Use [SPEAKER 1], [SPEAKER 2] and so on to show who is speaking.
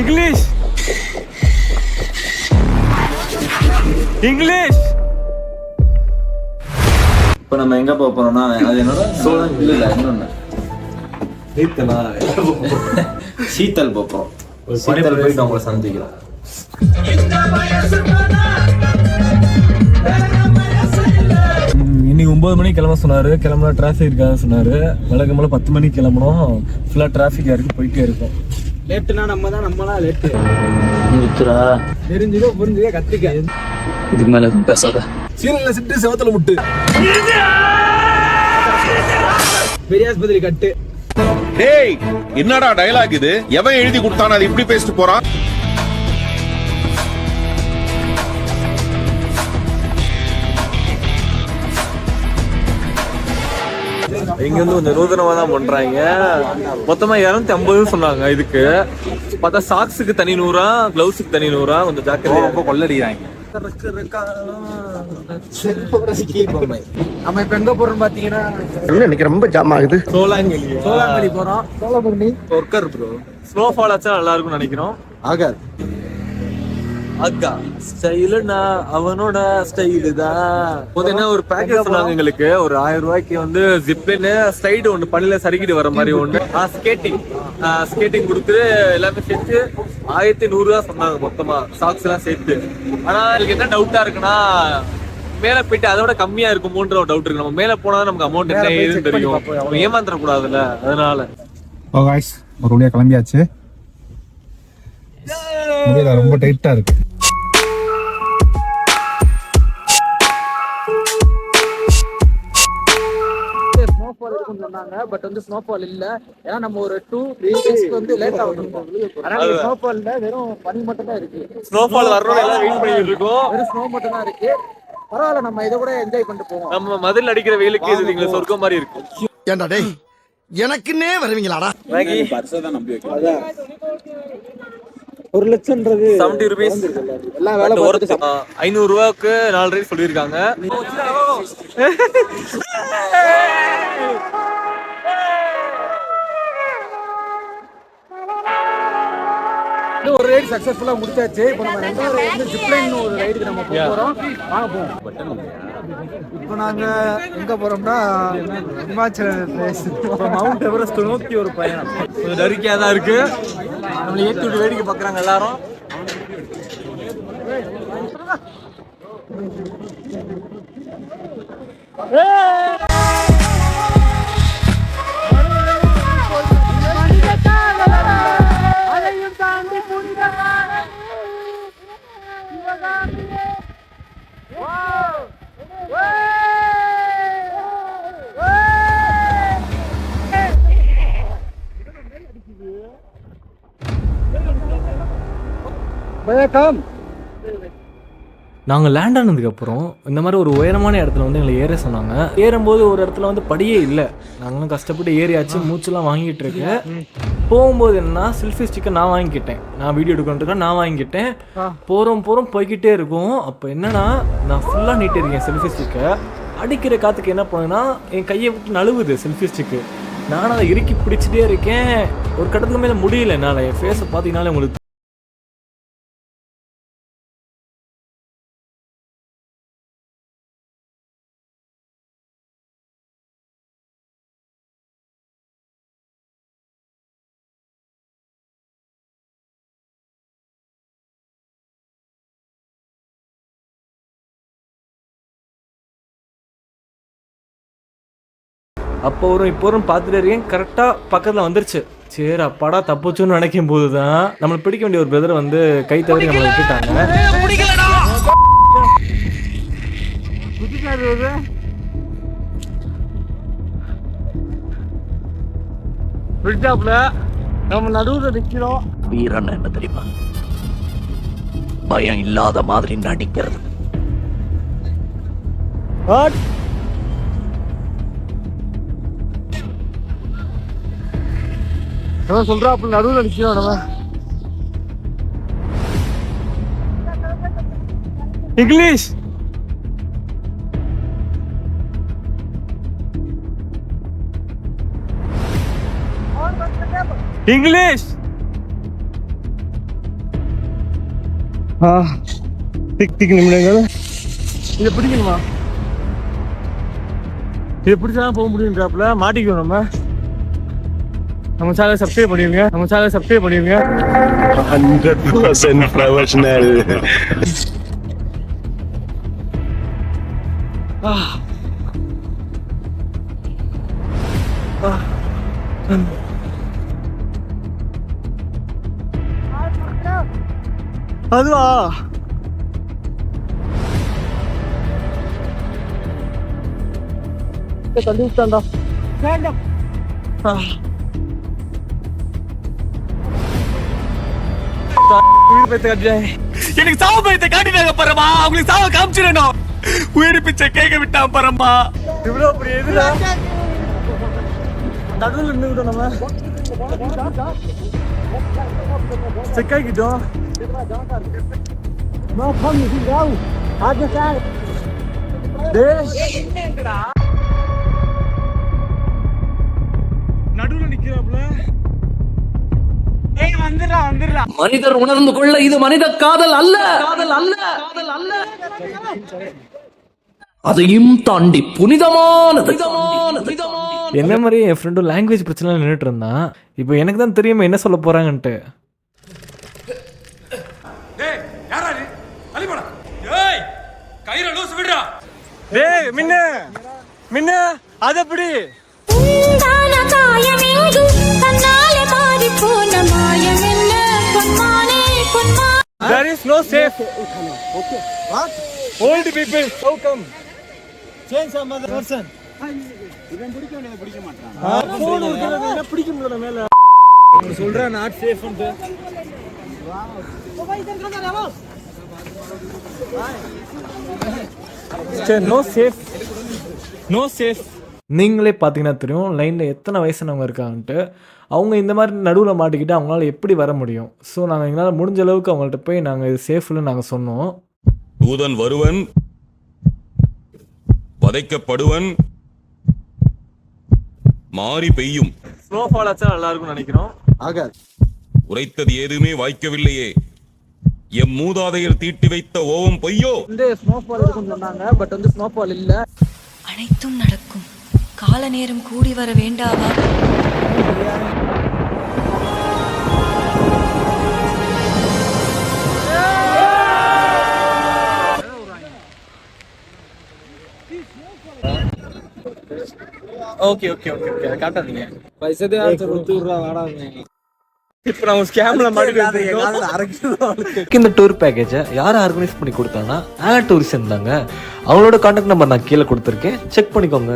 [SPEAKER 1] English. English.
[SPEAKER 2] இப்போ நம்ம எங்க போக போறோம்னா அது என்னோட சோழன் இல்ல இல்ல இன்னொன்னு சீத்தல் போக போறோம். சீத்தல் போயிட்டு உங்களை சந்திக்கிறோம்
[SPEAKER 1] இன்னைக்கு ஒன்பது மணிக்கு கிளம்ப சொன்னாரு. கிளம்புனா டிராஃபிக் இருக்காது சொன்னாரு. வழக்கம் போல பத்து மணிக்கு கிளம்பணும். ஃபுல்லா டிராஃபிக்கா இருக்கு போயிட்டே இருக்கும்.
[SPEAKER 3] லேட்டுனா நம்ம தான் நம்மளாம் லேட்டு
[SPEAKER 4] நிறுத்துறா
[SPEAKER 3] தெரிஞ்சுதோ புரிஞ்சுதோ கத்திரிக்கா
[SPEAKER 4] இதுக்கு மேல எதுவும் பேசாத.
[SPEAKER 1] சீரல்ல சிட்டு செவத்துல முட்டு.
[SPEAKER 3] பெரிய ஆஸ்பத்திரி கட்டு.
[SPEAKER 5] டேய் என்னடா டயலாக் இது? எவன் எழுதி கொடுத்தானோ அது இப்படி பேசிட்டு போறான்?
[SPEAKER 1] இங்க வந்து கொஞ்சம் நூதனமா தான் பண்றாங்க. மொத்தமா இருநூத்தி ஐம்பது சொன்னாங்க இதுக்கு. பார்த்தா சாக்ஸுக்கு தனி நூறா கிளவுஸுக்கு தனி நூறா கொஞ்சம் ஜாக்கிரதையா
[SPEAKER 2] கொள்ளடிக்கிறாங்க.
[SPEAKER 3] நம்ம இப்ப எங்க போறோம் பாத்தீங்கன்னா
[SPEAKER 6] எனக்கு ரொம்ப ஜாம் ஆகுது?
[SPEAKER 1] சோலாங்கலி
[SPEAKER 3] சோழாங்கலி போறோம். சோழபுரணி.
[SPEAKER 1] ஒர்க்கர் ப்ரோ ஸ்னோஃபால் ஆச்சா நல்லா இருக்கும்னு நினைக்கிறோம்.
[SPEAKER 2] ஆகாது.
[SPEAKER 1] அக்கா ஸ்டைலுனா அவனோட ஸ்டைலு தான். என்ன ஒரு பேக்கேஜ் சொன்னாங்க எங்களுக்கு. ஒரு ஆயிரம் ரூபாய்க்கு வந்து ஜிப்லைனு ஸ்லைடு ஒன்று பள்ளியில சறுக்கிட்டு வர மாதிரி ஒன்று ஸ்கேட்டிங் ஸ்கேட்டிங் கொடுத்து எல்லாமே சேர்த்து ஆயிரத்தி நூறு ரூபா சொன்னாங்க மொத்தமா. சாக்ஸ் எல்லாம் சேர்த்து. ஆனா எனக்கு என்ன டவுட்டா இருக்குன்னா மேல போயிட்டு அதோட கம்மியா இருக்குமோன்ற ஒரு டவுட் இருக்கு. நம்ம மேல போனா நமக்கு அமௌண்ட் என்ன ஏதுன்னு தெரியும். நம்ம ஏமாந்துட கூடாதுல்ல அதனால.
[SPEAKER 7] ஓ காய்ஸ் ஒரு வழியா கிளம்பியாச்சு. ரொம்ப டைட்டா இருக்கு.
[SPEAKER 3] ஸ்னோஃபால் இருக்குன்னு சொன்னாங்க பட் வந்து ஸ்னோஃபால் இல்ல. ஏன்னா நம்ம ஒரு டூ த்ரீ டேஸ்க்கு வந்து லேட் ஆகும் அதனால ஸ்னோஃபால் இல்ல வெறும் பனி மட்டும் தான் இருக்கு.
[SPEAKER 1] ஸ்னோஃபால் வரணும் எல்லாம் வெயிட் பண்ணிட்டு இருக்கோம்.
[SPEAKER 3] வெறும் ஸ்னோ மட்டும் தான் இருக்கு. பரவாயில்ல நம்ம இதை கூட என்ஜாய் பண்ணிட்டு போவோம்.
[SPEAKER 1] நம்ம மதில் அடிக்கிற வெயிலுக்கு இது நீங்க சொர்க்கம் மாதிரி இருக்கு
[SPEAKER 6] ஏண்டா டேய் எனக்குன்னே வருவீங்களாடா?
[SPEAKER 1] மேகி
[SPEAKER 3] ஒரு லட்சம்ன்றது
[SPEAKER 1] செவன்டி ருபீஸ்
[SPEAKER 3] எல்லாம் வேலை பார்த்துட்டு
[SPEAKER 1] ஐநூறு ரூபாய்க்கு நாலு ரைஸ் சொல்லியிருக்காங்க.
[SPEAKER 3] இது ஒரு ரைடு சக்சஸ்ஃபுல்லா முடிச்சாச்சு. இப்போ நம்ம ரெண்டாவது ரைடு வந்து ஜிப்லைன் ஒரு ரைடுக்கு நம்ம போக போறோம். வாங்க போவோம். இப்போ நாங்க எங்க போறோம்னா இமாச்சல பிரதேஷ்
[SPEAKER 1] மவுண்ட் எவரெஸ்ட் நோக்கி ஒரு பயணம். கொஞ்சம் நெருக்கியா தான் இருக்கு. நம்மளை ஏற்றி விட்டு வேடிக்கை பார்க்குறாங்க எல்லாரும்.
[SPEAKER 3] வணக்கம்.
[SPEAKER 8] நாங்கள் லேண்ட் ஆனதுக்கப்புறம் இந்த மாதிரி ஒரு உயரமான இடத்துல வந்து எங்களை ஏற சொன்னாங்க. ஏறும்போது ஒரு இடத்துல வந்து படியே இல்லை. நாங்களும் கஷ்டப்பட்டு ஏறியாச்சு மூச்செல்லாம் வாங்கிட்டு இருக்கேன் போகும்போது என்னன்னா செல்ஃபி ஸ்டிக்கை நான் வாங்கிக்கிட்டேன். நான் வீடியோ எடுக்கிறதுக்காக நான் வாங்கிக்கிட்டேன். போகிறோம் போகிறோம் போய்கிட்டே இருக்கும். அப்போ என்னன்னா நான் ஃபுல்லாக நீட்டிருக்கேன் செல்ஃபி ஸ்டிக்கை அடிக்கிற காற்றுக்கு என்ன பண்ணுன்னா என் கையை விட்டு நழுவுது செல்ஃபி ஸ்டிக்கு நானும் அதை இறுக்கி பிடிச்சிட்டே இருக்கேன். ஒரு கட்டத்துக்கு மேலே முடியல என்னால். என் ஃபேஸை பார்த்தீங்கனாலே உங்களுக்கு அப்போ வரும் இப்போ வரும் பார்த்துட்டு இருக்கேன். கரெக்டாக பக்கத்தில் வந்துருச்சு. சரி அப்பாடா தப்புச்சுன்னு நினைக்கும் போது தான் நம்மளை பிடிக்க வேண்டிய ஒரு பிரதர் வந்து கை தவறி நம்மளை விட்டுட்டாங்க.
[SPEAKER 3] பிரிட்ஜாப்ல நம்ம நடுவுல நிக்கிறோம்.
[SPEAKER 4] வீரன் என்ன தெரியுமா? பயம் இல்லாத மாதிரி நடிக்கிறது.
[SPEAKER 3] நம்ம சொல்றாப்புல நடுவுல நிக்கிறோம் நம்ம
[SPEAKER 1] இங்கிலீஷ். இங்கிலீஷ்.
[SPEAKER 7] டிக் டிக் நிமிடங்கள்.
[SPEAKER 1] இதை பிடிக்கணுமா? இதை பிடிச்சா போக முடியுன்றாப்புல மாட்டிக்குவோம் நம்ம. हमारे सबसे बड़ी हुई है। हमारे सबसे बड़ी
[SPEAKER 7] हुई हंड्रेड परसेंट
[SPEAKER 1] प्रोफेशनल हलवा। Tenta, Lil, stand up. உயிர் பயத்தை காட்டிட்டேன் எனக்கு சாவ பயத்தை காட்டிட்டாங்க பரமா. அவங்களுக்கு சாவ காமிச்சிடணும். உயிர் பிச்சை கேட்க விட்டான் பரமா. இவ்வளவு பெரிய எதுடா நடுவில் நின்று விட்டோம் நம்ம செக்காக்கிட்டோம் நடுவுல நிக்கிறாப்ல ஏய் வந்துடா வந்துடா
[SPEAKER 4] மனிதர் உணர்ந்து கொள்ள இது மனித காதல் அல்ல. காதல் அல்ல. காதல் அல்ல. அதையும் தாண்டி புனிதமானது.
[SPEAKER 8] என்ன மாதிரி என் ஃப்ரெண்டும் லாங்குவேஜ் பிரச்சனை நின்றுட்டு இருந்தான் இப்போ எனக்கு தான் தெரியுமே என்ன சொல்ல போறாங்கன்ட்டு.
[SPEAKER 1] டேய் மின்ன. மின்ன அது There is no safe. Okay. What? Old people, how come? Change some other person. phone ஒருத்தர் வேணா பிடிக்க முடியல மேல சொல்றேன் நாட் சேஃப் சரி நோ சேஃப் நோ சேஃப்
[SPEAKER 8] நீங்களே பார்த்தீங்கன்னா தெரியும் லைனில் எத்தனை வயசானவங்க இருக்காங்கன்ட்டு அவங்க இந்த மாதிரி நடுவில் மாட்டிக்கிட்டு அவங்களால எப்படி வர முடியும்? ஸோ நாங்கள் எங்களால் முடிஞ்ச அளவுக்கு அவங்கள்ட்ட போய் நாங்கள் இது சேஃப்னு நாங்கள் சொன்னோம்.
[SPEAKER 5] தூதன் வருவன் வதைக்கப்படுவன் மாறி பெய்யும்.
[SPEAKER 1] ஸ்னோஃபால் ஆச்சா நல்லா இருக்கும்னு நினைக்கிறோம்.
[SPEAKER 3] ஆகாது
[SPEAKER 5] உரைத்தது ஏதுமே வாய்க்கவில்லையே. எம் மூதாதையர் தீட்டி வைத்த ஓவம் பொய்யோ?
[SPEAKER 3] வந்து ஸ்னோஃபால் இருக்குன்னு சொன்னாங்க பட் வந்து ஸ்னோஃபால் இல்ல.
[SPEAKER 9] அனைத்தும் நடக்கும். கால நேரம் கூடி வர வேண்டாவா?
[SPEAKER 1] ஓகே ஓகே ஓகே ஓகே காட்டாதீங்க.
[SPEAKER 3] பைசதே கொடுத்து விடுறா வாடா
[SPEAKER 1] இப்போ நம்ம ஸ்கேம்ல மாட்டி
[SPEAKER 8] இந்த டூர் பேக்கேஜை யார் ஆர்கனைஸ் பண்ணி கொடுத்தாங்கன்னா ஆ டூரிசம் தாங்க. அவங்களோட கான்டாக்ட் நம்பர் நான் கீழே கொடுத்துருக்கேன். செக் பண்ணிக்கோங்க.